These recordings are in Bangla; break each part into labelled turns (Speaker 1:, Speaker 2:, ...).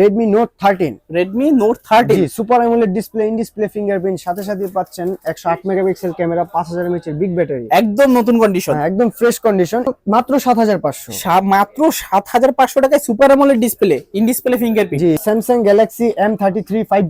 Speaker 1: Redmi note thirteen
Speaker 2: Redmi note thirty
Speaker 1: G super AMOLED display in display fingerprint সাথে সাথে পাচ্ছেন একশো আট মেগাপিক্সেল ক্যামেরা পাঁচ হাজার এমএচ এর বিগ ব্যাটারি
Speaker 2: একদম নতুন কন্ডিশন হ্যাঁ
Speaker 1: একদম ফ্রেশ কন্ডিশন মাত্র সাত হাজার পাঁচশো।
Speaker 2: মাত্র সাত হাজার পাঁচশো টাকায় super AMOLED display in display fingerprint
Speaker 1: G M thirty three five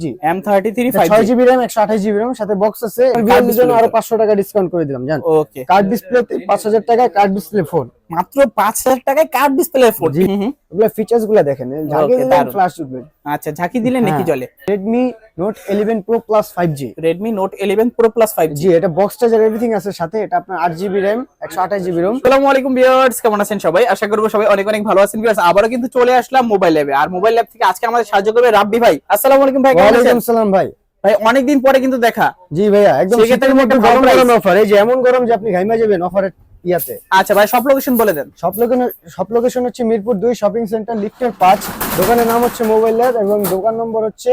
Speaker 1: GB RAM একশো আঠাশ জিবি র্যাম সাথে বক্স আছে ভিউয়ারদের জন্য আরও
Speaker 2: তো।
Speaker 1: পাঁচশো টাকা ডিসকাউন্ট করে দিলাম জান।
Speaker 2: ওকে
Speaker 1: কার্ড ডিসপ্লে পাঁচ হাজার টাকায় কার্ড ডিসপ্লে ফোন
Speaker 2: মাত্র পাঁচ হাজার টাকায় কার্ড ডিসপ্লে ফোন
Speaker 1: জি। এগুলো ফিচার্সগুলো দেখেন
Speaker 2: Okay, দারুণ।
Speaker 1: ফ্ল্যাশ উঠবে।
Speaker 2: আচ্ছা ঝাঁকি দিলে নাকি
Speaker 1: হ্যাঁ।
Speaker 2: চলে
Speaker 1: Redmi note eleven pro plus five G
Speaker 2: Redmi note eleven pro plus five G
Speaker 1: G এটা বক্স চার্জার এভরিথিং আছে সাথে এটা আপনার আট জিবি র্যাম একশো আঠাশ জিবি রোম
Speaker 2: আসসালামু আলাইকুম ভিউয়ার্স কেমন আছেন সবাই? আশা করব সবাই অনেক অনেক ভালো আছেন ভিউয়ার্স আবারও কিন্তু চলে আসলাম মোবাইল ল্যাবে আর মোবাইল ল্যাব থেকে আজকে আমাদের সাহায্য করবে রাব্বি ভাই। আসসালামু আলাইকুম ভাই কেমন আছেন?
Speaker 1: ওয়ালাইকুম সালাম ভাই।
Speaker 2: ভাই অনেকদিন পরে কিন্তু দেখা।
Speaker 1: জি ভাইয়া একদম
Speaker 2: সেক্ষেত্রে
Speaker 1: শীতের মধ্যে গরম গরম অফার এই যে এমন গরম যে আপনি ঘাইমা যাবেন অফারের ইয়াতে।
Speaker 2: আচ্ছা ভাই সব লোকেশন বলে দেন।
Speaker 1: সব লোকেশন সব লোকেশন হচ্ছে মিরপুর দুই শপিং সেন্টার লিফটের পাঁচ। দোকানের নাম হচ্ছে মোবাইল এবং দোকান নম্বর হচ্ছে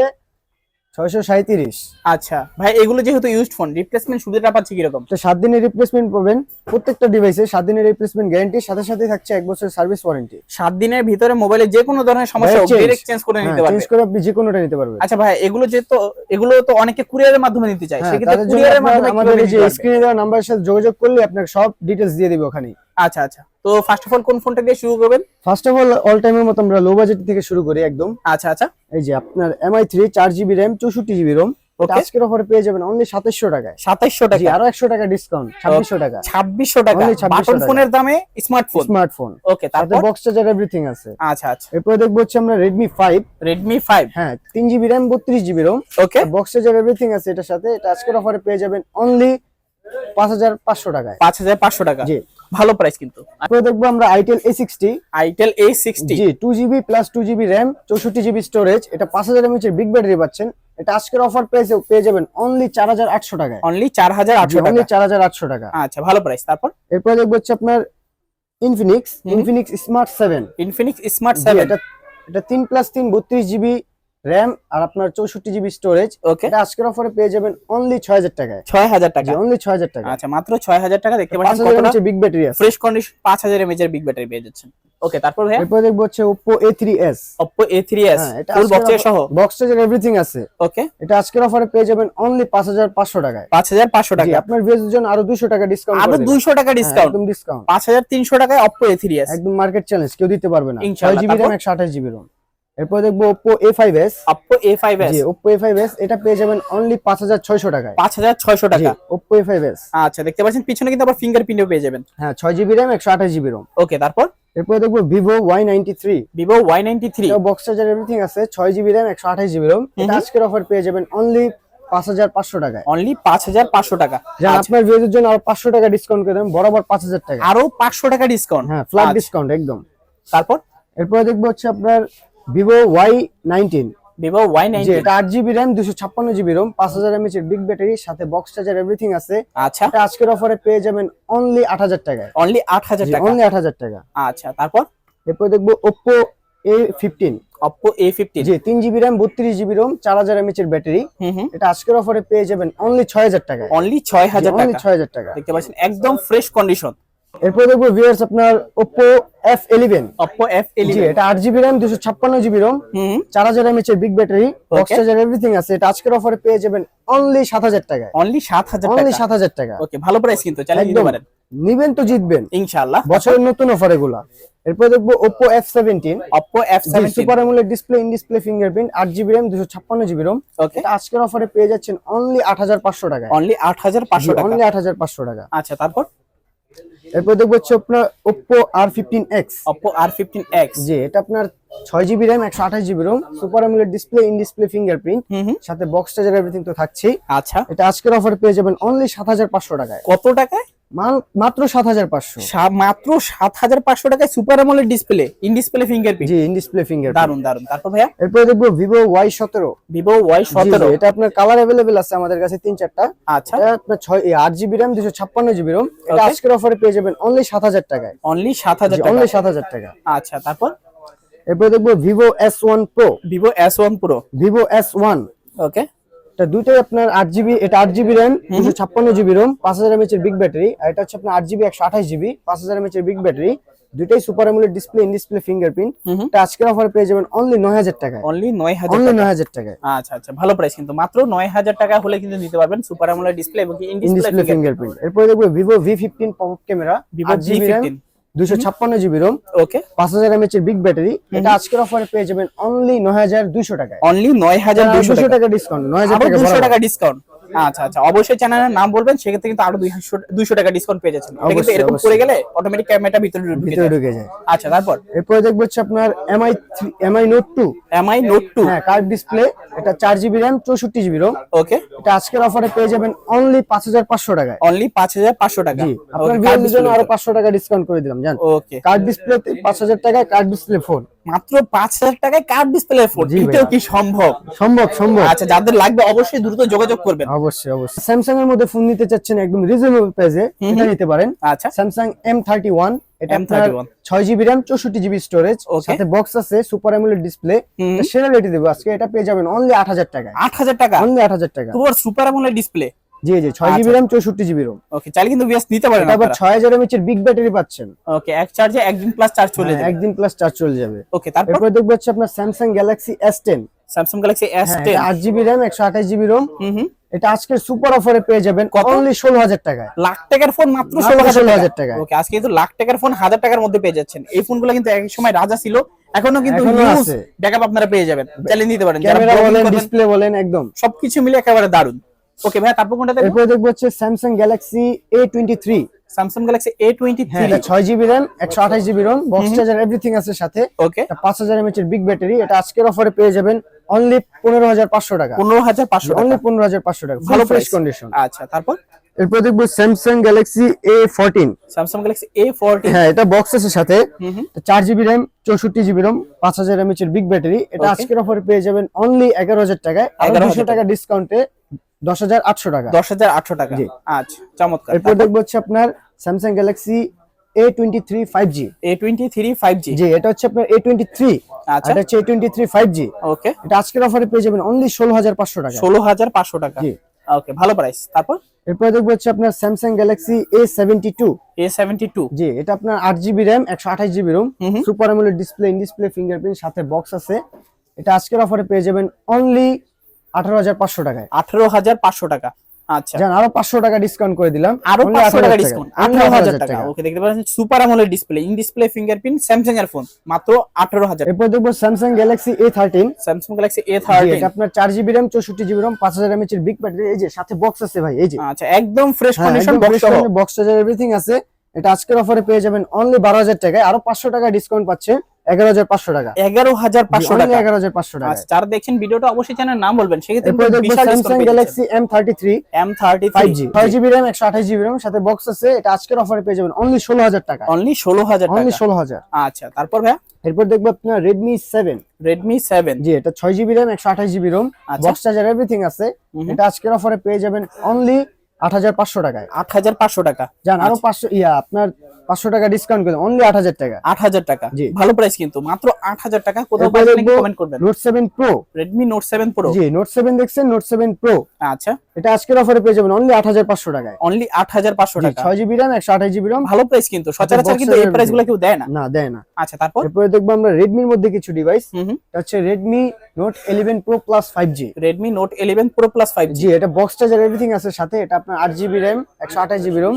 Speaker 1: ছয়শো সাঁত্রিশ
Speaker 2: আচ্ছা। ভাই এগুলো যেহেতু ইউজড ফোন রিপ্লেসমেন্ট সুবিধাটা পাচ্ছি কীরকম?
Speaker 1: তো সাত দিনের রিপ্লেসমেন্ট পাবেন। প্রত্যেকটা ডিভাইসে সাত দিনের রিপ্লেসমেন্ট গ্যারান্টি সাথে সাথে থাকছে এক বছর সার্ভিস ওয়ারেন্টি
Speaker 2: সাত দিনের ভিতরে মোবাইলে যে কোনো ধরনের সমস্যা। ডাইরেক্ট চেঞ্জ করে নিতে পারবে।
Speaker 1: চেঞ্জ হ্যাঁ, করে আপনি যে কোনোটা নিতে পারবেন।
Speaker 2: আচ্ছা ভাই এগুলো যে তো এগুলো তো অনেকে কুরিয়ারের মাধ্যমে নিতে চায়।
Speaker 1: হ্যাঁ,
Speaker 2: সেক্ষেত্রে কুরিয়ারের মাধ্যমে
Speaker 1: আমাদের যে স্ক্রিনে দেওয়া নাম্বারের সাথে যোগাযোগ করলে আপনার সব ডিটেলস দিয়ে দিবে ওখানে
Speaker 2: আচ্ছা আচ্ছা। তো ফার্স্ট অফ অল কোন ফোনটা দিয়ে শুরু করবেন?
Speaker 1: ফার্স্ট অফ অল অল টাইমের মতো আমরা লো বাজেট থেকে শুরু করি একদম।
Speaker 2: আচ্ছা আচ্ছা।
Speaker 1: এই যে আপনার এমআই থ্রি চার জিবি র্যাম চৌষট্টি জিবি রোম. আজকের অফারে পেয়ে যাবেন অনলি সাতাশশো টাকায়।
Speaker 2: সাতাইশশো
Speaker 1: জি
Speaker 2: টাকা।
Speaker 1: আরও একশো টাকা ডিসকাউন্ট ছাব্বিশশো টাকা।
Speaker 2: ছাব্বিশশো টাকা।
Speaker 1: Only 2600
Speaker 2: বাটন ফোনের দামে স্মার্টফোন
Speaker 1: স্মার্টফোন
Speaker 2: ওকে তারপর?
Speaker 1: বক্স চার্জার এভরিথিং আছে।
Speaker 2: আচ্ছা আচ্ছা।
Speaker 1: এরপরে দেখব হচ্ছে আমরা রেডমি ফাইভ
Speaker 2: রেডমি ফাইভ
Speaker 1: হ্যাঁ তিন জিবি র্যাম বত্রিশ GB ROM
Speaker 2: okay
Speaker 1: box charger everything আছে এটার সাথে। এটা আজকের অফারে পেয়ে যাবেন অনলি পাঁচ হাজার পাঁচশো টাকায়।
Speaker 2: পাঁচ হাজার পাঁচশো টাকা।
Speaker 1: জি।
Speaker 2: ভালো প্রাইস কিন্তু।
Speaker 1: এরপরে দেখব আমরা itel A sixty
Speaker 2: itel A sixty
Speaker 1: G two GB plus two GB RAM চৌষট্টি জিবি স্টোরেজ এটা পাঁচ হাজার এমএচ এর বিগ ব্যাটারি পাচ্ছেন। এটা আজকের অফার প্রাইসে পেয়ে যাবেন অনলি চার হাজার আটশো টাকায়।
Speaker 2: অনলি চার হাজার আটশো
Speaker 1: অনলি চার হাজার আটশো টাকা।
Speaker 2: আচ্ছা ভালো প্রাইস তারপর?
Speaker 1: এরপরে দেখব হচ্ছে আপনার Infinix Infinix smart seven
Speaker 2: Infinix smart seven
Speaker 1: এটা এটা তিন প্লাস তিন বত্রিশ জিবি র্যাম আর আপনার চৌষট্টি জিবি স্টোরেজ
Speaker 2: ওকে
Speaker 1: এটা আজকের অফারে পেয়ে যাবেন অনলি ছয় হাজার টাকায়।
Speaker 2: ছয় হাজার টাকা।
Speaker 1: অনলি ছয় হাজার টাকা
Speaker 2: আচ্ছা মাত্র ছয় হাজার টাকা দেখতে পাচ্ছেন
Speaker 1: বিগ ব্যাটারি আছে।
Speaker 2: ফ্রেশ কন্ডিশন পাঁচ হাজার এমএচ এর বিগ ব্যাটারি পেয়ে যাচ্ছেন। ওকে তারপর ভাইয়া?
Speaker 1: এরপরে দেখব হচ্ছে
Speaker 2: Oppo A3s
Speaker 1: হ্যাঁ এটা
Speaker 2: ফুল বক্সের সহ?
Speaker 1: বক্স চার্জার এভরিথিং আছে।
Speaker 2: ওকে
Speaker 1: এটা আজকের অফারে পেয়ে যাবেন অনলি পাঁচ হাজার পাঁচশো টাকায়।
Speaker 2: পাঁচ হাজার পাঁচশো
Speaker 1: জি,
Speaker 2: টাকা।
Speaker 1: আপনার ভিউজের জন্য আরও দুশো টাকা ডিসকাউন্ট
Speaker 2: আরও দুইশো টাকা ডিসকাউন্ট
Speaker 1: একদম ডিসকাউন্ট
Speaker 2: পাঁচ হাজার তিনশো টাকায় অপ্পো এ থ্রি এস
Speaker 1: একদম মার্কেট চ্যালেঞ্জ কেউ দিতে পারবে না। ছয়
Speaker 2: ইনশাআল্লাহ,
Speaker 1: জিবি র্যাম এরপর দেখব Oppo A five S
Speaker 2: Oppo A five S
Speaker 1: G Oppo A five S এটা পেয়ে যাবেন অনলি পাঁচ হাজার ছয়শো টাকায়।
Speaker 2: পাঁচ হাজার ছয়শো টাকা।
Speaker 1: ওপো এ ফাইভ এস
Speaker 2: আচ্ছা দেখতে পাচ্ছেন পিছনে কিন্তু আবার ফিঙ্গারপ্রিন্টও পেয়ে যাবেন।
Speaker 1: হ্যাঁ ছয় জিবি র্যাম একশো আঠাশ জিবি রোম
Speaker 2: ওকে তারপর?
Speaker 1: এরপর দেখব Vivo Y ninety three
Speaker 2: Vivo Y ninety three
Speaker 1: box charger everything আছে ছয় জিবি র্যাম একশো আঠাশ জিবি রোম এটা আজকের অফার পেয়ে যাবেন অনলি পাঁচ হাজার পাঁচশো টাকায়।
Speaker 2: অনলি পাঁচ হাজার পাঁচশো টাকা।
Speaker 1: যা
Speaker 2: আচ্ছা,
Speaker 1: আপনার ভিউজের জন্য আরও পাঁচশো টাকা ডিসকাউন্ট করে দেবেন বরাবর পাঁচ হাজার টাকা
Speaker 2: আরও পাঁচশো টাকা ডিসকাউন্ট
Speaker 1: হ্যাঁ ফ্ল্যাট ডিসকাউন্ট একদম।
Speaker 2: তারপর?
Speaker 1: এরপরে দেখব হচ্ছে আপনার Vivo Y nineteen
Speaker 2: Vivo Y
Speaker 1: যে
Speaker 2: নাইনটি
Speaker 1: এটা আট জিবি র্যাম দুশো ছাপ্পান্ন জিবি রোম পাঁচ হাজার এমএচ এর বিগ ব্যাটারি সাথে বক্স চার্জার এভরিথিং আছে।
Speaker 2: আচ্ছা।
Speaker 1: এটা আজকের অফারে পেয়ে যাবেন অনলি আট হাজার টাকায়।
Speaker 2: অনলি আট হাজার টাকা।
Speaker 1: অনলি আট হাজার টাকা।
Speaker 2: আচ্ছা তারপর?
Speaker 1: এরপর দেখব Oppo A fifteen
Speaker 2: Oppo A fifteen
Speaker 1: যে তিন জিবি র্যাম বত্রিশ জিবি রোম চার হাজার এমএচ এর ব্যাটারি এটা আজকের অফারে পেয়ে যাবেন অনলি ছয় হাজার টাকায়।
Speaker 2: অনলি ছয় হাজার
Speaker 1: অনলি ছয় হাজার টাকা।
Speaker 2: দেখতে পাচ্ছেন একদম ফ্রেশ কন্ডিশন
Speaker 1: এরপর দেখব ভিউয়ার্স আপনার F eleven
Speaker 2: Oppo F
Speaker 1: G এটা আট জিবি র্যাম দুশো ছাপ্পান্ন জিবি রোম
Speaker 2: হুম।
Speaker 1: চার হাজার এমএচ এর big battery box. Charger everything আছে। এটা আজকের অফারে পেয়ে যাবেন অনলি সাত হাজার টাকায়।
Speaker 2: অনলি সাত হাজার
Speaker 1: অনলি
Speaker 2: টাকা।
Speaker 1: সাত হাজার টাকা।
Speaker 2: ওকে ভালো প্রাইস কিন্তু দিতে
Speaker 1: একদম।
Speaker 2: পারেন।
Speaker 1: নিবেন তো জিতবেন।
Speaker 2: ইনশাআল্লাহ।
Speaker 1: বছরের নতুন অফার এগুলা। এরপর দেখব seventeen
Speaker 2: Oppo F seventeen
Speaker 1: super AMOLED display in display fingerprint আট জিবি র্যাম দুশো ছাপ্পান্ন জিবি রোম
Speaker 2: ওকে
Speaker 1: এটা আজকের অফারে পেয়ে যাচ্ছেন অনলি আট হাজার পাঁচশো টাকায়।
Speaker 2: অনলি আট হাজার পাঁচশো টাকা।
Speaker 1: অনলি আট হাজার পাঁচশো টাকা।
Speaker 2: আচ্ছা তারপর?
Speaker 1: এরপর দেখব হচ্ছে আপনার Oppo R fifteen X
Speaker 2: Oppo R fifteen X
Speaker 1: যে এটা আপনার ছয় জিবি র্যাম একশো আঠাশ GB ROM super AMOLED display in display fingerprint সাথে বক্স চার্জার এভরিথিং তো থাকছেই।
Speaker 2: আচ্ছা।
Speaker 1: এটা আজকের অফারে পেয়ে যাবেন অনলি সাত হাজার পাঁচশো টাকায়।
Speaker 2: কত টাকায়?
Speaker 1: মাত্র সাত হাজার পাঁচশো।
Speaker 2: মাত্র সাত হাজার পাঁচশো টাকায় super AMOLED display in display fingerprint
Speaker 1: G in display finger
Speaker 2: দারুণ দারুণ তারপর ভাইয়া?
Speaker 1: এরপরে দেখব ভিভো ওয়াই সতেরো।
Speaker 2: ভিভো ওয়াই সতেরো।
Speaker 1: এটা আপনার কালার অ্যাভেলেবেল আছে আমাদের কাছে তিন চারটা।
Speaker 2: আচ্ছা।
Speaker 1: আপনার ছয় আট জিবি র্যাম দুশো ছাপ্পান্ন জিবি রোম এটা. আজকের অফারে পেয়ে যাবেন অনলি সাত হাজার টাকায়।
Speaker 2: অনলি সাত হাজার
Speaker 1: অনলি সাত হাজার টাকা
Speaker 2: আচ্ছা তারপর?
Speaker 1: এরপরে দেখব Vivo S one pro
Speaker 2: Vivo S one pro
Speaker 1: Vivo S one
Speaker 2: okay
Speaker 1: এটা দুইটাই আপনার আট জিবি এটা আট জিবি র্যাম দুশো ছাপ্পান্ন জিবি রোম পাঁচ হাজার এমএচ এর বিগ ব্যাটারি আর এটা হচ্ছে আপনার আট জিবি একশো আঠাশ জিবি পাঁচ হাজার এমএচ এর বিগ ব্যাটারি দুইটাই super AMOLED display in display fingerprint এটা আজকের অফারে পেয়ে যাবেন অনলি নয় হাজার টাকায়।
Speaker 2: অনলি নয় হাজার
Speaker 1: অনলি নয় হাজার টাকায়।
Speaker 2: আচ্ছা আচ্ছা ভালো প্রাইস কিন্তু। মাত্র নয় হাজার টাকা হলে কিন্তু নিতে পারবেন সুপার অ্যামোলেড ডিসপ্লে এবং ইন ডিসপ্লে
Speaker 1: ফিঙ্গারপ্রিন্ট এরপরে দেখব Vivo V fifteen pop camera
Speaker 2: Vivo
Speaker 1: আট দুশো ছাপ্পান্ন জিবি রোম
Speaker 2: ওকে
Speaker 1: পাঁচ হাজার এমএচ এর বিগ ব্যাটারি এটা আজকের অফারে পেয়ে যাবেন অনলি নয় হাজার দুশো টাকায়।
Speaker 2: অনলি নয় হাজার দুশো টাকা
Speaker 1: ডিসকাউন্ট নয় হাজার বরাবর।
Speaker 2: টাকা ডিসকাউন্ট আচ্ছা আচ্ছা। অবশ্যই চ্যানেলের নাম বলবেন সেক্ষেত্রে কিন্তু আরও দুইশো টাকা ডিসকাউন্ট পেয়ে যাচ্ছেন। কিন্তু এরকম করে গেলে অটোমেটিক ক্যামেরাটা ভিতরে
Speaker 1: ভিতরে ঢুকে যায়।
Speaker 2: আচ্ছা তারপর?
Speaker 1: এরপরে দেখব হচ্ছে আপনার MI MI note two
Speaker 2: MI note two
Speaker 1: হ্যাঁ কার্ড ডিসপ্লে এটা চার জিবি র্যাম চৌষট্টি জিবি রোম
Speaker 2: ওকে
Speaker 1: এটা আজকের অফারে পেয়ে যাবেন অনলি পাঁচ হাজার পাঁচশো টাকায়।
Speaker 2: অনলি পাঁচ হাজার পাঁচশো টাকা।
Speaker 1: আপনার ভিউয়ারদের জন্য আরও পাঁচশো টাকা ডিসকাউন্ট করে দিলাম জান।
Speaker 2: ওকে
Speaker 1: কার্ড ডিসপ্লে পাঁচ হাজার টাকায় কার্ড ডিসপ্লে ফোন
Speaker 2: মাত্র পাঁচ হাজার টাকায় কার্ড ডিসপ্লে ফোন এটাও কি সম্ভব?
Speaker 1: সম্ভব সম্ভব।
Speaker 2: আচ্ছা যাদের লাগবে অবশ্যই দ্রুত যোগাযোগ করবেন।
Speaker 1: অবশ্যই অবশ্যই। স্যামসাং এর মধ্যে ফোন নিতে চাচ্ছেন একদম রিজনেবল প্রাইসে এটা নিতে পারেন।
Speaker 2: আচ্ছা।
Speaker 1: স্যামসাং এম থার্টি ওয়ান এটা আপনার
Speaker 2: M31
Speaker 1: ছয় জিবি র্যাম চৌষট্টি জিবি স্টোরেজ. সাথে বক্স আছে সুপার ডিসপ্লে
Speaker 2: হুম।
Speaker 1: সেরা রেটে দেবো। আজকে এটা পেয়ে যাবেন অনলি আট হাজার টাকায়।
Speaker 2: আট হাজার টাকা?
Speaker 1: অনলি আট হাজার টাকা।
Speaker 2: সুপার ডিসপ্লে
Speaker 1: জি জি ছয় জিবি র্যাম চৌষট্টি জিবি রোম
Speaker 2: ওকে চাইলে কিন্তু বিএস নিতে পারেন
Speaker 1: আবার ছয় হাজার এমএচ এর বিগ ব্যাটারি পাচ্ছেন।
Speaker 2: ওকে এক চার্জে একদিন প্লাস চার্জ চলে যাবে।
Speaker 1: একদিন প্লাস চার্জ চলে যাবে।
Speaker 2: ওকে তারপর?
Speaker 1: দেখব হচ্ছে আপনার Samsung Galaxy S ten
Speaker 2: Samsung Galaxy S ten
Speaker 1: আট জিবি র্যাম একশো আঠাশ জিবি রোম এটা আজকের সুপার অফারে পেয়ে যাবেন
Speaker 2: কত?
Speaker 1: অনলি ষোলো হাজার টাকায়।
Speaker 2: লাখ টাকার ফোন মাত্র ষোলো হাজার টাকা
Speaker 1: টাকায়।
Speaker 2: ওকে আজকে কিন্তু লাখ টাকার ফোন হাজার টাকার মধ্যে পেয়ে যাচ্ছেন। এই ফোনগুলো কিন্তু এক সময় রাজা ছিল এখনও কিন্তু। ব্যাকআপ আপনারা পেয়ে যাবেন। চালিয়ে নিতে পারেন
Speaker 1: ক্যামেরা বলেন ডিসপ্লে বলেন একদম।
Speaker 2: সবকিছু মিলে একেবারে দারুণ ওকে ভাই তারপর কোনটা দেখব?
Speaker 1: এরপর দেখব হচ্ছে Samsung Galaxy A twenty three
Speaker 2: Samsung Galaxy A twenty
Speaker 1: হ্যাঁ এটা ছয় জিবি র্যাম একশো আঠাশ GB ROM box charger everything আছে সাথে।
Speaker 2: ওকে
Speaker 1: এটা পাঁচ হাজার এমএচ এর বিগ ব্যাটারি এটা আজকের অফারে পেয়ে যাবেন অনলি পনেরো হাজার পাঁচশো টাকা।
Speaker 2: পনেরো হাজার পাঁচশো
Speaker 1: অনলি
Speaker 2: টাকা
Speaker 1: পনেরো হাজার পাঁচশো টাকা
Speaker 2: ভালো
Speaker 1: ফ্রেশ কন্ডিশন
Speaker 2: আচ্ছা তারপর?
Speaker 1: এরপর দেখব Samsung Galaxy A fourteen
Speaker 2: Samsung Galaxy A forty
Speaker 1: হ্যাঁ এটা বক্স আছে সাথে। চার জিবি র্যাম চৌষট্টি জিবি রোম পাঁচ হাজার এমএচ এর বিগ ব্যাটারি এটা আজকের অফারে পেয়ে যাবেন অনলি এগারো হাজার টাকায়।
Speaker 2: 11,000
Speaker 1: টাকা ডিসকাউন্টে দশ হাজার আটশো টাকা।
Speaker 2: দশ হাজার আটশো টাকা।
Speaker 1: জি।
Speaker 2: আচ্ছা চমৎকার।
Speaker 1: এরপর দেখব হচ্ছে আপনার Samsung Galaxy A twenty three five G
Speaker 2: A twenty three five G
Speaker 1: G এটা হচ্ছে আপনার এ টোয়েন্টি থ্রি
Speaker 2: আচ্ছা।
Speaker 1: এটা হচ্ছে A twenty three five G
Speaker 2: okay
Speaker 1: এটা আজকের অফারে পেয়ে যাবেন অনলি ষোলো হাজার পাঁচশো টাকা।
Speaker 2: ষোলো হাজার পাঁচশো টাকা।
Speaker 1: জি।
Speaker 2: ওকে ভালো প্রাইস তারপর?
Speaker 1: এরপর দেখব হচ্ছে আপনার Samsung Galaxy A seventy two
Speaker 2: A seventy two
Speaker 1: G এটা আপনার আট জিবি র্যাম একশো আঠাশ GB ROM. Super AMOLED display in display fingerprint সাথে বক্স আছে। এটা আজকের অফারে পেয়ে যাবেন অনলি আঠারো হাজার পাঁচশো টাকায়।
Speaker 2: আঠারো হাজার পাঁচশো টাকা। আচ্ছা।
Speaker 1: জান আরও পাঁচশো টাকা ডিসকাউন্ট করে দিলাম।
Speaker 2: আরও
Speaker 1: Only
Speaker 2: পাঁচশো
Speaker 1: 18,000
Speaker 2: টাকা ডিসকাউন্ট
Speaker 1: Only
Speaker 2: আঠারো হাজার
Speaker 1: 18,000
Speaker 2: টাকা। ওকে দেখতে পাচ্ছেন সুপার আমলের display in display fingerprint Samsung এর ফোন মাত্র আঠারো হাজার।
Speaker 1: এরপর দেখব Samsung Galaxy A thirteen
Speaker 2: Samsung Galaxy A thirty
Speaker 1: এটা আপনার চার জিবি র্যাম চৌষট্টি জিবি রোম পাঁচ হাজার এমএচ এর বিগ ব্যাটারি এই যে সাথে বক্স আছে ভাই এই যে।
Speaker 2: আচ্ছা একদম ফ্রেশ কন্ডিশন বক্স সহ।
Speaker 1: বক্স চার্জার এভরিথিং আছে। এটা আজকের অফারে পেয়ে যাবেন অনলি বারো হাজার টাকায়। আরও পাঁচশো টাকা ডিসকাউন্ট পাচ্ছে এগারো হাজার পাঁচশো টাকা।
Speaker 2: এগারো হাজার পাঁচশো টাকা।
Speaker 1: এগারো হাজার পাঁচশো টাকা
Speaker 2: আচ্ছা যারা দেখছেন ভিডিওটা অবশ্যই চ্যানেল নাম বলবেন। সেক্ষেত্রে
Speaker 1: এরপর দেখব
Speaker 2: বিশাল
Speaker 1: Samsung Galaxy M thirty three
Speaker 2: M thirty
Speaker 1: five G ছয় জিবি র্যাম একশো আঠাশ জিবি র্যাম সাথে বক্স আছে এটা আজকের অফারে পেয়ে যাবেন। অনলি ষোলো হাজার টাকা।
Speaker 2: অনলি ষোলো হাজার
Speaker 1: অনলি ষোলো হাজার।
Speaker 2: আচ্ছা তারপর ভাই
Speaker 1: এরপর দেখব আপনার Redmi seven
Speaker 2: Redmi seven
Speaker 1: G এটা ছয় জিবি র্যাম একশো আঠাশ জিবি রোম
Speaker 2: আচ্ছা।
Speaker 1: বক্স চার্জার এভরিথিং আছে। এটা আজকের অফারে পেয়ে যাবেন অনলি আট হাজার পাঁচশো টাকায়।
Speaker 2: আট হাজার পাঁচশো টাকা।
Speaker 1: জান আরও পাঁচশো ইয়া আপনার পাঁচশো টাকা ডিসকাউন্ট করে অনলি আট হাজার টাকা।
Speaker 2: আট হাজার টাকা।
Speaker 1: জি।
Speaker 2: ভালো প্রাইস কিন্তু। মাত্র আট হাজার টাকা। কোথাও কমেন্ট করবেন।
Speaker 1: Note seven pro
Speaker 2: Redmi note seven pro
Speaker 1: G note seven দেখছেন? নোট সেভেন প্রো
Speaker 2: আচ্ছা।
Speaker 1: এটা আজকের অফারে পেয়ে যাবেন অনলি আট হাজার পাঁচশো টাকায়।
Speaker 2: অনলি আট হাজার পাঁচশো টাকা।
Speaker 1: ছয় জিবি র্যাম একশো আঠাশ জিবি রোম
Speaker 2: ভালো প্রাইস কিন্তু। সচরাচর কিন্তু এই প্রাইসগুলো কেউ দেয় না।
Speaker 1: না দেয় না।
Speaker 2: আচ্ছা তারপর?
Speaker 1: এরপরে দেখব আমরা রেডমির মধ্যে কিছু ডিভাইস এটা হচ্ছে Redmi note eleven pro plus five G
Speaker 2: Redmi note eleven pro plus five G
Speaker 1: G এটা বক্স চার্জার এভরিথিং আছে সাথে এটা আপনার আট জিবি র্যাম একশো আঠাশ জিবি রোম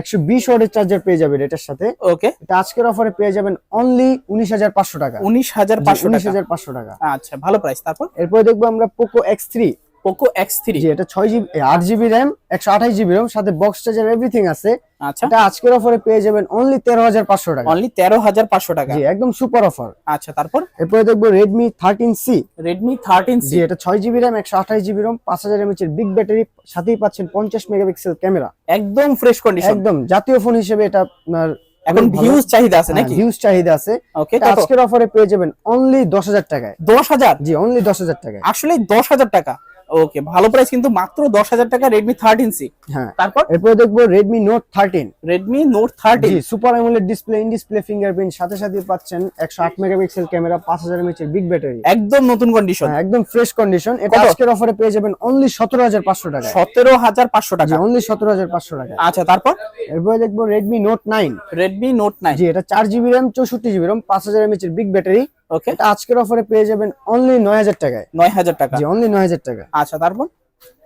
Speaker 1: একশো বিশ ওয়াটের চার্জার পেয়ে যাবেন এটার সাথে।
Speaker 2: ওকে
Speaker 1: এটা আজকের অফারে পেয়ে যাবেন অনলি উনিশ হাজার পাঁচশো টাকা।
Speaker 2: উনিশ হাজার পাঁচশো
Speaker 1: উনিশ
Speaker 2: টাকা।
Speaker 1: হাজার পাঁচশো টাকা।
Speaker 2: আচ্ছা ভালো প্রাইস তারপর?
Speaker 1: এরপরে দেখব আমরা Poco X three
Speaker 2: Poco X three
Speaker 1: এটা ছয় জিবি আট জিবি র্যাম একশো আঠাশ জিবি রোম সাথে বক্স চার্জার এভরিথিং আছে।
Speaker 2: আচ্ছা।
Speaker 1: এটা আজকের অফারে পেয়ে যাবেন অনলি তেরো হাজার পাঁচশো টাকা।
Speaker 2: অনলি তেরো হাজার পাঁচশো টাকা।
Speaker 1: জি একদম সুপার অফার
Speaker 2: আচ্ছা তারপর?
Speaker 1: এরপরে দেখব Redmi thirteen C
Speaker 2: Redmi thirteen C
Speaker 1: এটা ছয় জিবি র্যাম একশো আঠাশ জিবি রোম পাঁচ হাজার এমএচ এর বিগ ব্যাটারি সাথেই পাচ্ছেন পঞ্চাশ মেগাপিক্সেল ক্যামেরা
Speaker 2: একদম ফ্রেশ কন্ডিশন
Speaker 1: একদম জাতীয় ফোন হিসেবে এটা আপনার
Speaker 2: এখন ভিউজ চাহিদা আছে নাকি?
Speaker 1: ভিউজ চাহিদা আছে।
Speaker 2: ওকে
Speaker 1: আজকের অফারে পেয়ে যাবেন অনলি দশ হাজার টাকায়।
Speaker 2: দশ হাজার?
Speaker 1: জি অনলি দশ হাজার টাকায়।
Speaker 2: আসলে দশ হাজার টাকা। ওকে ভালো প্রাইস কিন্তু মাত্র দশ হাজার টাকা রেডমি থার্টিন সি
Speaker 1: হ্যাঁ।
Speaker 2: তারপর?
Speaker 1: এরপরে দেখব Redmi note thirteen
Speaker 2: Redmi note thirteen
Speaker 1: G super AMOLED display in display fingerprint সাথে সাথে পাচ্ছেন একশো আট মেগাপিক্সেল ক্যামেরা পাঁচ হাজার এমএচ এর বিগ ব্যাটারি
Speaker 2: একদম নতুন কন্ডিশন
Speaker 1: একদম ফ্রেশ কন্ডিশন এটা আজকের অফারে পেয়ে যাবেন অনলি সতেরো হাজার পাঁচশো টাকা
Speaker 2: সতেরো হাজার পাঁচশো টাকা।
Speaker 1: অনলি সতেরো হাজার পাঁচশো টাকা
Speaker 2: আচ্ছা তারপর?
Speaker 1: এরপরে দেখব Redmi note nine
Speaker 2: Redmi note nine
Speaker 1: G এটা চার জিবি র্যাম চৌষট্টি জিবি র্যাম পাঁচ হাজার এমএচ এর বিগ ব্যাটারি
Speaker 2: ওকে
Speaker 1: আজকের অফারে পেয়ে যাবেন অনলি নয় হাজার টাকায়।
Speaker 2: নয় হাজার টাকা।
Speaker 1: জি অনলি নয় হাজার টাকা।
Speaker 2: আচ্ছা তারপর?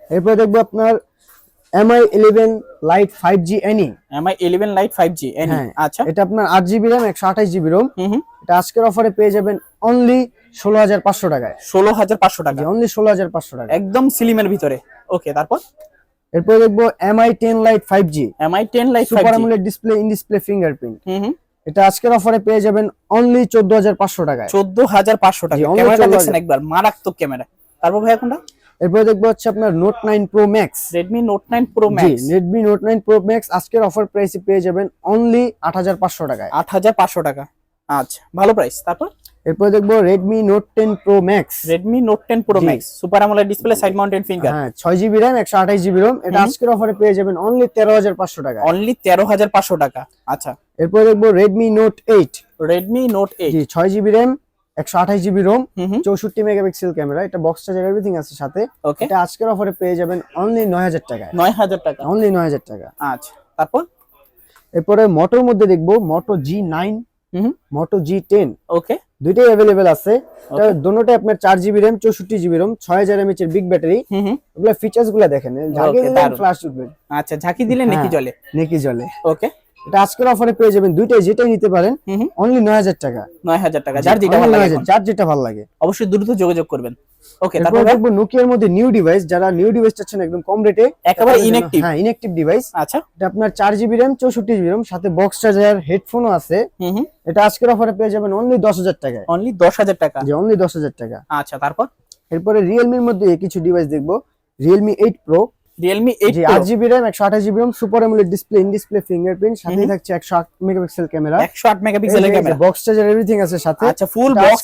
Speaker 1: এরপরে দেখব আপনার eleven lite five G any
Speaker 2: Mi eleven lite five G
Speaker 1: হ্যাঁ
Speaker 2: আচ্ছা।
Speaker 1: এটা আপনার আট জিবি র্যাম একশো আঠাশ জিবি রোম
Speaker 2: হুম হুম।
Speaker 1: এটা আজকের অফারে পেয়ে যাবেন অনলি ষোলো হাজার পাঁচশো টাকায়।
Speaker 2: ষোলো হাজার পাঁচশো টাকা।
Speaker 1: অনলি ষোলো হাজার পাঁচশো টাকা।
Speaker 2: একদম সিলিমের ভিতরে। ওকে তারপর?
Speaker 1: এরপরে দেখব Mi ten lite five G
Speaker 2: Mi ten lite five
Speaker 1: super
Speaker 2: G
Speaker 1: display in display fingerprint
Speaker 2: hmm hmm.
Speaker 1: এটা আজকের অফারে পেয়ে যাবেন অনলি চোদ্দ হাজার পাঁচশো টাকায়।
Speaker 2: চোদ্দ হাজার পাঁচশো টাকা।
Speaker 1: only
Speaker 2: ক্যামেরাটা দেখছেন একবার মারাত্মক ক্যামেরা। তারপর ভাইয়া কোনটা?
Speaker 1: এরপরে দেখব হচ্ছে আপনার note nine pro max
Speaker 2: Redmi note nine pro max
Speaker 1: Redmi note nine pro max আজকের অফার প্রাইসে পেয়ে যাবেন অনলি আট হাজার পাঁচশো টাকায়।
Speaker 2: আট হাজার পাঁচশো টাকা। আচ্ছা ভালো প্রাইস তারপর?
Speaker 1: এরপরে দেখব Redmi note ten pro max
Speaker 2: Redmi note ten pro. Max super AMOLED display side mounted finger
Speaker 1: হ্যাঁ ছয় জিবি র্যাম একশো আঠাশ জিবি রোম এটা আজকের অফারে পেয়ে যাবেন অনলি তেরো হাজার পাঁচশো টাকা
Speaker 2: অনলি তেরো হাজার পাঁচশো টাকা। আচ্ছা।
Speaker 1: এরপরে দেখব Redmi note eight
Speaker 2: Redmi note eight
Speaker 1: ছয় জিবি র্যাম একশো আঠাশ জিবি রোম চৌষট্টি মেগাপিক্সেল ক্যামেরা। এটা বক্স চার্জার এভরিথিং আছে সাথে। এটা আজকের অফারে পেয়ে যাবেন অনলি নয় হাজার টাকায়।
Speaker 2: নয় হাজার টাকা।
Speaker 1: অনলি নয় হাজার টাকা।
Speaker 2: আচ্ছা তারপর?
Speaker 1: এরপরে মোটোর মধ্যে দেখব মোটো জি নাইন মোটো জি টেন
Speaker 2: ওকে
Speaker 1: দুইটাই অ্যাভেলেবেল আছে। দোনোটাই আপনার চার জিবি র্যাম চৌষট্টি জিবি রোম ছয় হাজার এমএচ এর বিগ ব্যাটারি ওগুলা ফিচার্সগুলা দেখেন।
Speaker 2: ঝাঁকি
Speaker 1: দিলেন
Speaker 2: দারুণ।
Speaker 1: ফ্লাশ উঠবে।
Speaker 2: আচ্ছা ঝাঁকি দিলে নেকি। জলে
Speaker 1: নেকি জলে
Speaker 2: ওকে
Speaker 1: এটা আজকের অফারে পেয়ে যাবেন দুইটাই যেটাই নিতে পারেন অনলি নয় হাজার টাকা।
Speaker 2: নয় হাজার টাকা যার যেটা ভালো লাগে।
Speaker 1: যার যেটা ভালো লাগে।
Speaker 2: অবশ্যই দ্রুত যোগাযোগ করবেন। ওকে তারপর
Speaker 1: দেখব নোকিয়ার মধ্যে নিউ ডিভাইস যারা নিউ ডিভাইস চাচ্ছেন একদম কম রেটে
Speaker 2: একেবারে inactive।
Speaker 1: হ্যাঁ ইনঅ্যাক্টিভ ডিভাইস
Speaker 2: আচ্ছা।
Speaker 1: এটা আপনার চার জিবি র্যাম চৌষট্টি জিবি র্যাম সাথে বক্স চার্জার হেডফোনও আছে। এটা আজকের অফারে পেয়ে যাবেন অনলি দশ হাজার টাকায়।
Speaker 2: অনলি দশ হাজার টাকা।
Speaker 1: যে অনলি দশ হাজার টাকা।
Speaker 2: আচ্ছা তারপর?
Speaker 1: এরপরে রিয়েলমির মধ্যে কিছু ডিভাইস দেখব। Realme eight pro
Speaker 2: Realme eight
Speaker 1: আট জিবি র্যাম একশো আঠাশ GB RAM super AMOLED display in display fingerprint সাথেই থাকছে একশো আট মেগাপিক্সেল ক্যামেরা
Speaker 2: একশো আট মেগাপিক্সেলের ক্যামেরা
Speaker 1: বক্স চার্জার এভরিথিং আছে সাথে।
Speaker 2: আচ্ছা ফুল বক্স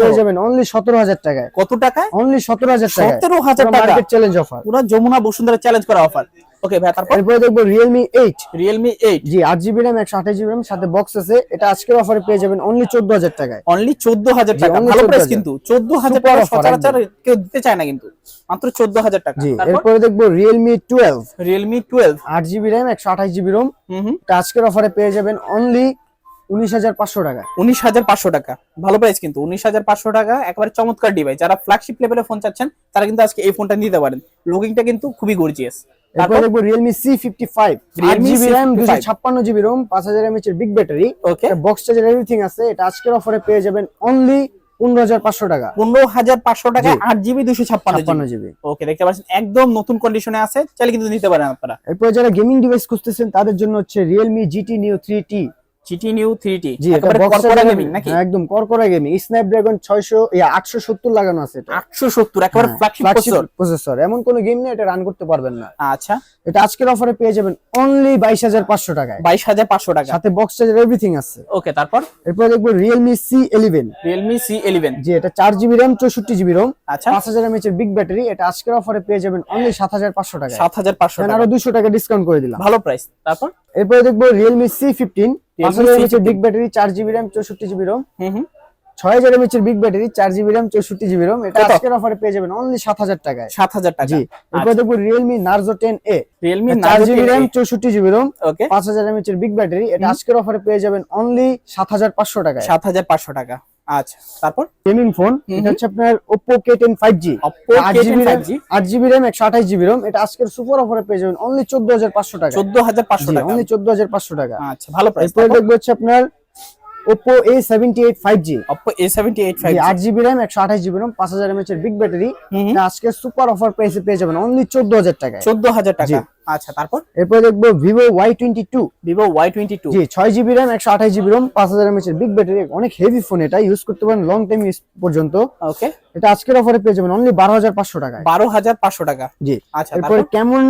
Speaker 1: পেয়ে যাবেন অনলি সতেরো হাজার টাকায়।
Speaker 2: কত টাকায়?
Speaker 1: অনলি সতেরো হাজার টাকায়।
Speaker 2: সতেরো হাজার টাকা।
Speaker 1: মার্কেট চ্যালেঞ্জ অফার
Speaker 2: পুরো যমুনা বসুন্ধরা চ্যালেঞ্জ করা অফার ওকে ভাই তারপর?
Speaker 1: এরপরে দেখব Realme eight
Speaker 2: Realme eight
Speaker 1: G আট জিবি র্যাম একশো আঠাশ জিবি র্যাম সাথে বক্স আছে। এটা আজকের অফারে পেয়ে যাবেন অনলি চোদ্দ হাজার টাকায়।
Speaker 2: অনলি চোদ্দ হাজার
Speaker 1: জি,
Speaker 2: টাকা। ভালো প্রাইস কিন্তু। চোদ্দ হাজার
Speaker 1: Super
Speaker 2: টাকা সচরাচর কেউ দিতে চায় না কিন্তু। মাত্র চোদ্দ হাজার টাকা।
Speaker 1: জি এরপরে দেখব জিবি র্যাম একশো আঠাশ জিবি রোম
Speaker 2: হুম হুম।
Speaker 1: এটা আজকের অফারে পেয়ে যাবেন অনলি উনিশ হাজার পাঁচশো টাকা।
Speaker 2: উনিশ হাজার পাঁচশো টাকা। ভালো প্রাইস কিন্তু উনিশ হাজার পাঁচশো টাকা। একেবারে চমৎকার ডিভাইস যারা ফ্ল্যাগশিপ লেভেলের ফোন চাচ্ছেন তারা কিন্তু আজকে এই ফোনটা নিতে পারেন। লুকিংটা কিন্তু খুবই গর্জিয়াস তারপর
Speaker 1: দেখব Realme C fifty five
Speaker 2: Realme
Speaker 1: GB RAM
Speaker 2: C55
Speaker 1: দুশো ছাপ্পান্ন জিবি রোম পাঁচ হাজার এমএচ এর big battery
Speaker 2: okay
Speaker 1: box charger everything আছে। এটা আজকের অফারে পেয়ে যাবেন অনলি পনেরো হাজার পাঁচশো টাকা।
Speaker 2: পনেরো হাজার পাঁচশো টাকা আট জিবি দুশো ছাপ্পান্ন জিবি। ওকে দেখতে পাচ্ছেন একদম নতুন কন্ডিশনে আছে চাইলে কিন্তু নিতে পারেন আপনারা।
Speaker 1: এরপরে যারা গেমিং ডিভাইস খুঁজতেছেন তাদের জন্য হচ্ছে Realme GT new three T
Speaker 2: GT new 3T নাকি?
Speaker 1: হ্যাঁ, একদম স্ন্যাপড্রাগন লাগানো আছে
Speaker 2: প্রসেসর
Speaker 1: হ্যাঁ, এমন গেম নেই এটা রান করতে পারবেন না।
Speaker 2: আচ্ছা।
Speaker 1: এটা আজকের অফারে পেয়ে যাবেন অনলি 22500 টাকায়।
Speaker 2: 22500 টাকা।
Speaker 1: বক্স আছে।
Speaker 2: ওকে তারপর?
Speaker 1: এরপর এটা
Speaker 2: আচ্ছা।
Speaker 1: এর বিগ ব্যাটারি এটা আজকের অফারে পেয়ে যাবেন অনলি টাকা। আরও 200 টাকা ডিসকাউন্ট করে দিলাম।
Speaker 2: ভালো প্রাইস তারপর?
Speaker 1: এরপর রিয়েলমি সি ফিফটিন চার জিবি র্যাম চৌষট্টি জিবি রোম ছয় হাজার এমএচ বিগ ব্যাটারি চার জিবি র্যাম চৌষট্টি জিবি রোম এটা আজকের অফারে পেয়ে যাবেন অনলি সাত হাজার টাকায়।
Speaker 2: সাত হাজার টাকা।
Speaker 1: জি Realme Narzo ten A
Speaker 2: Realme
Speaker 1: চার জিবি র্যাম চৌষট্টি জিবি রোম
Speaker 2: ওকে
Speaker 1: পাঁচ হাজার এমএচ এর বিগ ব্যাটারি এটা আজকের অফারে পেয়ে যাবেন অনলি সাত হাজার পাঁচশো টাকায়।
Speaker 2: সাত হাজার পাঁচশো টাকা। আচ্ছা তারপর?
Speaker 1: গেমিং ফোন এটা হচ্ছে আপনার
Speaker 2: Oppo
Speaker 1: আট
Speaker 2: K10
Speaker 1: জিবি
Speaker 2: 5G
Speaker 1: আট জিবি র্যাম একশো আঠাশ জিবি রোম এটা আজকের সুপার অফারে পেয়ে যাবেন। অনলি চোদ্দ হাজার পাঁচশো টাকা।
Speaker 2: চোদ্দ হাজার পাঁচশো টাকা।
Speaker 1: অনলি চোদ্দ হাজার পাঁচশো টাকা।
Speaker 2: আচ্ছা ভালো প্রাইস
Speaker 1: এরপরে দেখব হচ্ছে আপনার Oppo A seventy eight five G
Speaker 2: Oppo A seventy eight five
Speaker 1: আট জিবি র্যাম একশো আঠাশ জিবি রোম পাঁচ হাজার এমএচ এর বিগ ব্যাটারি আজকে সুপার অফার প্রাইসে পেয়ে যাবেন অনলি চোদ্দ হাজার টাকায়।
Speaker 2: চোদ্দ হাজার টাকা।
Speaker 1: জি।
Speaker 2: আচ্ছা তারপর?
Speaker 1: এরপরে দেখব Vivo Y twenty two
Speaker 2: Vivo Y twenty two
Speaker 1: G ছয় জিবি র্যাম একশো আঠাশ জিবি রোম পাঁচ হাজার এমএচ এর বিগ ব্যাটারি অনেক হেভি ফোন এটা ইউজ করতে পারেন লং টাইম ইউজ পর্যন্ত।
Speaker 2: ওকে
Speaker 1: এটা আজকের অফারে পেয়ে যাবেন অনলি বারো হাজার পাঁচশো টাকায়।
Speaker 2: বারো হাজার পাঁচশো টাকা।
Speaker 1: জি।
Speaker 2: আচ্ছা
Speaker 1: এরপরে Camon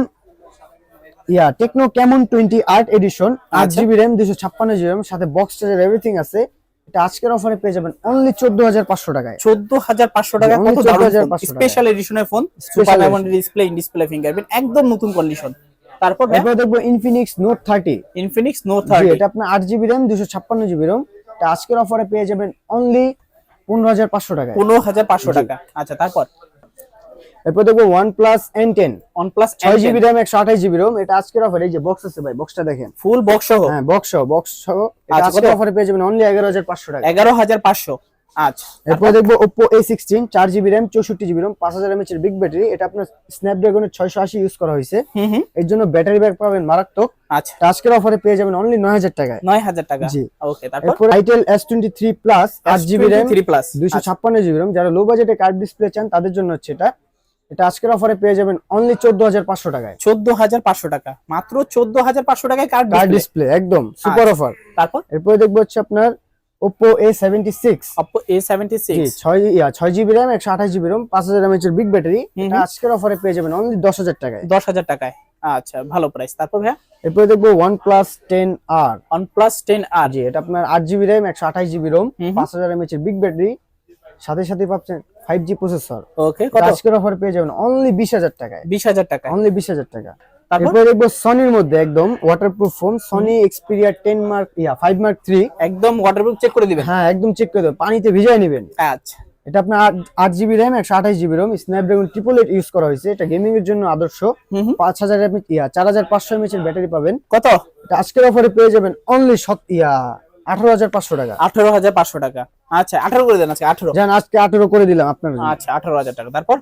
Speaker 1: yeah Tecno Camon twenty আট এডিশন আট। জিবি র্যাম দুশো ছাপ্পান্ন জিবি র্যাম সাথে বক্স চার্জার এভরিথিং আছে। এটা আজকের অফারে পেয়ে যাবেন অনলি চোদ্দ হাজার পাঁচশো টাকায়।
Speaker 2: চোদ্দ হাজার পাঁচশো টাকা।
Speaker 1: Only
Speaker 2: কত দারুণ
Speaker 1: 14,500
Speaker 2: স্পেশাল এডিশনের phone. Super diamond display in display fingerprint একদম নতুন কন্ডিশন তারপর
Speaker 1: এরপরে দেখব Infinix note thirty
Speaker 2: Infinix no
Speaker 1: G
Speaker 2: thirty
Speaker 1: এটা আপনার আট জিবি র্যাম দুশো ছাপ্পান্ন জিবি রোম এটা আজকের অফারে পেয়ে যাবেন অনলি পনেরো হাজার পাঁচশো টাকায়।
Speaker 2: পনেরো হাজার পাঁচশো টাকা। আচ্ছা তারপর?
Speaker 1: এরপর দেখব OnePlus N ten
Speaker 2: OnePlus
Speaker 1: ছয় জিবি র্যাম একশো আঠাশ জিবি রোম এটা আজকের অফারে এই যে বক্স আছে ভাই বক্সটা দেখেন।
Speaker 2: ফুল বক্স সহ?
Speaker 1: হ্যাঁ বক্স সহ বক্স সহ।
Speaker 2: আচ্ছা,
Speaker 1: আজকের অফারে পেয়ে যাবেন অনলি এগারো হাজার পাঁচশো টাকা।
Speaker 2: এগারো হাজার পাঁচশো। আচ্ছা।
Speaker 1: এরপর দেখব ওপো এ সিক্সটিন চার জিবি র্যাম চৌষট্টি জিবি রোম পাঁচ হাজার এমএচ এর বিগ ব্যাটারি এটা আপনার স্ন্যাপড্রাগনের ছয়শো আশি ইউজ করা হয়েছে। এর জন্য ব্যাটারি ব্যাক পাবেন মারাত্মক।
Speaker 2: আচ্ছা।
Speaker 1: আজকের অফারে পেয়ে যাবেন অনলি নয় হাজার টাকায়।
Speaker 2: নয় হাজার টাকা।
Speaker 1: জি।
Speaker 2: ওকে তারপর?
Speaker 1: Itel S twenty three plus আট জিবি র্যাম
Speaker 2: থ্রি প্লাস
Speaker 1: দুইশো ছাপ্পান্ন জিবি রোম যারা লো বাজেটে কার্ড ডিসপ্লে চান তাদের জন্য হচ্ছে এটা। এটা আজকের অফারে পেয়ে যাবেন অনলি চোদ্দ হাজার পাঁচশো টাকায়।
Speaker 2: চোদ্দ হাজার পাঁচশো টাকা। মাত্র চোদ্দ হাজার পাঁচশো টাকায় কার্ড
Speaker 1: ডিসপ্লে একদম সুপার। অফার
Speaker 2: তারপর?
Speaker 1: এরপরে দেখব হচ্ছে আপনার Oppo A seventy six
Speaker 2: Oppo A seventy six
Speaker 1: ছয় ছয় জিবি র্যাম একশো আঠাশ জিবি রোম পাঁচ হাজার এমএচ এর বিগ ব্যাটারি এটা আজকের অফারে পেয়ে যাবেন অনলি দশ হাজার টাকায়।
Speaker 2: দশ হাজার টাকায়। আচ্ছা ভালো প্রাইস তারপর ভাইয়া?
Speaker 1: এরপরে দেখব OnePlus ten R
Speaker 2: OnePlus ten R
Speaker 1: G এটা আপনার আট জিবি র্যাম একশো আঠাশ জিবি। পাঁচ হাজার এমএচ এর বিগ ব্যাটারি সাথে সাথে পাচ্ছেন ফাইভ জি প্রসেসর
Speaker 2: ওকে কত?
Speaker 1: আজকের অফার পেয়ে যাবেন অনলি বিশ হাজার টাকায়।
Speaker 2: বিশ হাজার টাকা।
Speaker 1: অনলি বিশ হাজার টাকা।
Speaker 2: তারপর?
Speaker 1: দেখব সনির মধ্যে একদম waterproof phone Sony Xperia ten mark yeah five mark three
Speaker 2: একদম ওয়াটারপ্রুফ চেক করে দিবেন?
Speaker 1: হ্যাঁ একদম চেক করে দেবেন। পানিতে ভিজাই নেবেন।
Speaker 2: আচ্ছা।
Speaker 1: এটা আপনার আট জিবি র্যাম একশো আঠাশ GB ROM Snapdragon triple eight use করা হয়েছে। এটা গেমিং এর জন্য আদর্শ। পাঁচ হাজার ইয়া চার হাজার পাঁচশো এমএচ এর ব্যাটারি পাবেন।
Speaker 2: কত?
Speaker 1: এটা আজকের অফারে পেয়ে যাবেন অনলি সত ইয়া আঠারো হাজার পাঁচশো টাকা।
Speaker 2: আঠারো হাজার পাঁচশো টাকা। আচ্ছা আঠারো করে দেন আজকে আঠারো।
Speaker 1: যান আজকে আঠারো করে দিলাম আপনার জন্য।
Speaker 2: আচ্ছা আঠারো হাজার টাকা। তারপর?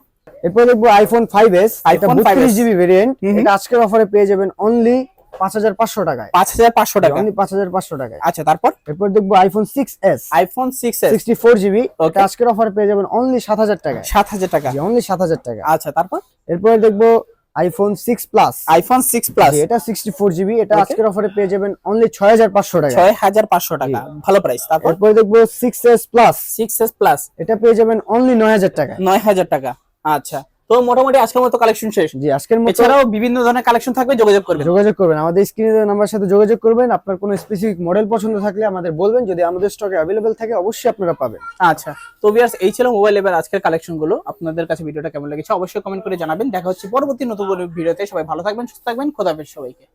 Speaker 1: এরপর দেখব আইফোন ফাইভ এস এটা
Speaker 2: iPhone 5s
Speaker 1: বত্রিশ জিবি ভেরিয়েন্ট। এটা আজকের অফারে পেয়ে যাবেন অনলি পাঁচ হাজার পাঁচশো টাকায়।
Speaker 2: পাঁচ হাজার পাঁচশো টাকা।
Speaker 1: অনলি পাঁচ হাজার পাঁচশো টাকায়।
Speaker 2: আচ্ছা তারপর?
Speaker 1: এরপর দেখব iPhone six S
Speaker 2: iPhone six S
Speaker 1: sixty four GB
Speaker 2: Okay.
Speaker 1: এটা আজকের অফারে পেয়ে যাবেন অনলি সাত হাজার টাকায়।
Speaker 2: সাত হাজার টাকা।
Speaker 1: অনলি সাত হাজার টাকা।
Speaker 2: আচ্ছা তারপর?
Speaker 1: এরপরে দেখব iPhone six plus
Speaker 2: iPhone six plus
Speaker 1: এটা সিক্সটি ফোর জিবি এটা. আজকের অফারে পেয়ে যাবেন অনলি ছয় হাজার পাঁচশো টাকা।
Speaker 2: ছয় হাজার পাঁচশো টাকা। ভালো প্রাইস তারপর?
Speaker 1: এরপরে দেখব six S plus
Speaker 2: six S plus
Speaker 1: এটা পেয়ে যাবেন অনলি নয় হাজার টাকা
Speaker 2: নয় হাজার টাকা। আচ্ছা। তো মোটামুটি আজকের মতো কালেকশন শেষ।
Speaker 1: জি আজকের মতো
Speaker 2: এছাড়াও বিভিন্ন ধরনের কালেকশন থাকবে যোগাযোগ করবেন।
Speaker 1: যোগাযোগ করবেন। আমাদের স্ক্রিনে নাম্বার সাথে যোগাযোগ করবেন। আপনার কোনো স্পেসিফিক মডেল পছন্দ থাকলে আমাদের বলবেন। যদি আমাদের স্টকে অ্যাভেলেবেল থাকে অবশ্যই আপনারা পাবেন।
Speaker 2: আচ্ছা। তো ভিউয়ার্স এই ছিল মোবাইল এবার আজকের কালেকশনগুলো। আপনাদের কাছে ভিডিওটা কেমন লেগেছে অবশ্যই কমেন্ট করে জানাবেন। দেখা হচ্ছে পরবর্তী নতুন কোনো ভিডিওতে সবাই ভালো থাকবেন সুস্থ থাকবেন। খোদাফেজ সবাইকে।